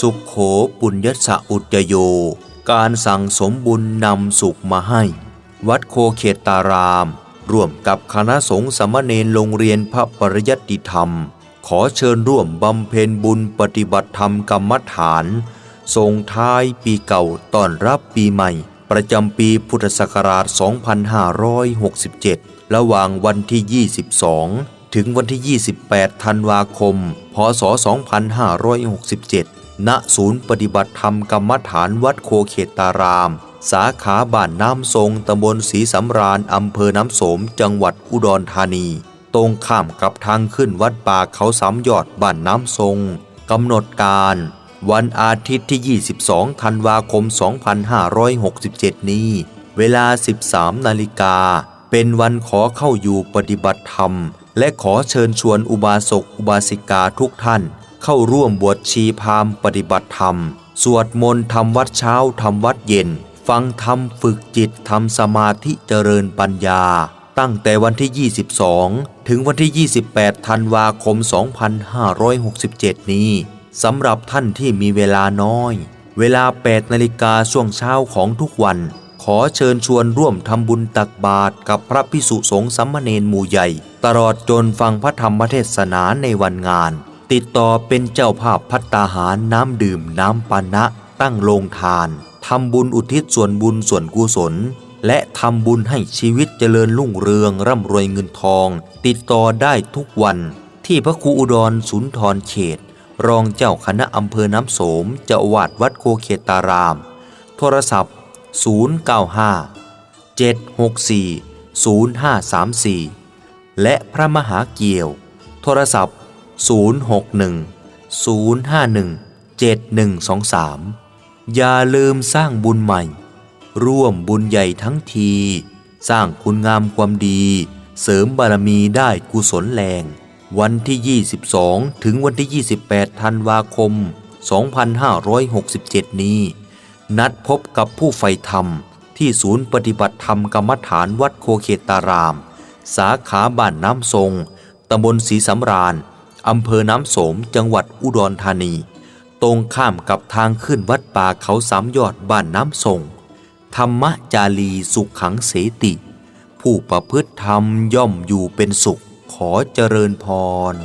สุขโขปุญญสะอุจโย การสั่งสมบุญนำสุขมาให้ วัดโคเขตตาราม ร่วมกับคณะสงฆ์สามเณรโรงเรียนพระปริยัติธรรม ขอเชิญร่วมบำเพ็ญบุญปฏิบัติธรรมกรรมฐานส่งท้ายปีเก่าต้อนรับปีใหม่ ประจำปีพุทธศักราช 2567 ระหว่างวันที่ 22 ถึงวันที่ 28 ธันวาคม พศ 2567 ณศูนย์ปฏิบัติธรรมกรรมฐานวัดโคเขตาราม สาขาบ้านน้ำทรงตำบลศรีสำราญอำเภอน้ำสมจังหวัดอุดรธานี ตรงข้ามกับทางขึ้นวัดป่าเขาสามยอดบ้านน้ำทรงกำหนดการ วันอาทิตย์ที่ 22 ธันวาคม 2567 นี้ เวลา 13 นาฬิกา เป็นวันขอเข้าอยู่ปฏิบัติธรรม และขอเชิญชวนอุบาสกอุบาสิกาทุกท่าน เข้าร่วมบวชชีพามปฏิบัติธรรม สวดมนต์ทำวัดเช้าทำวัดเย็น ฟังธรรมฝึกจิตทำสมาธิเจริญปัญญา ตั้งแต่วันที่ 22 ถึงวันที่ 28 ธันวาคม 2567 นี้สำหรับท่านที่มีเวลาน้อย เวลา 8 นาฬิกาช่วงเช้าของทุกวัน ขอเชิญชวนร่วมทำบุญตักบาตรกับพระพิสุสงฆ์สัมมเนนหมู่ใหญ่ ตลอดจนฟังพระธรรมเทศนาในวันงาน ติดต่อเป็นเจ้าภาพพัตตาหารน้ำดื่มน้ำปานะ ตั้งโรงทานทำบุญอุทิศส่วนบุญส่วนกุศล และทำบุญให้ชีวิตเจริญรุ่งเรืองร่ำรวยเงินทอง ติดต่อได้ทุกวันที่พระครูอุดรสุนทรเขต รองเจ้าคณะอำเภอน้ำโสมเจ้าวาดวัดโคเขตตาราม โทรศัพท์ 095 764 0534 และพระมหาเกี่ยว โทรศัพท์ 061 051 7123 อย่าลืมสร้างบุญใหม่ ร่วมบุญใหญ่ทั้งที สร้างคุณงามความดี เสริมบารมีได้กุศลแรง วันที่ 22 ถึงวันที่ 28 ธันวาคม 2567 นี้ นัดพบกับผู้ใฝ่ธรรมที่ศูนย์ปฏิบัติธรรมกรรมฐานวัดโคเขตาราม สาขาบ้านน้ำทรงตำบลศรีสำราญ อำเภอน้ำโสมจังหวัดอุดรธานี ตรงข้ามกับทางขึ้นวัดป่าเขาสามยอดบ้านน้ำสงธรรมจารีสุขขังเสติ ผู้ประพฤติธรรมย่อมอยู่เป็นสุขขอเจริญพร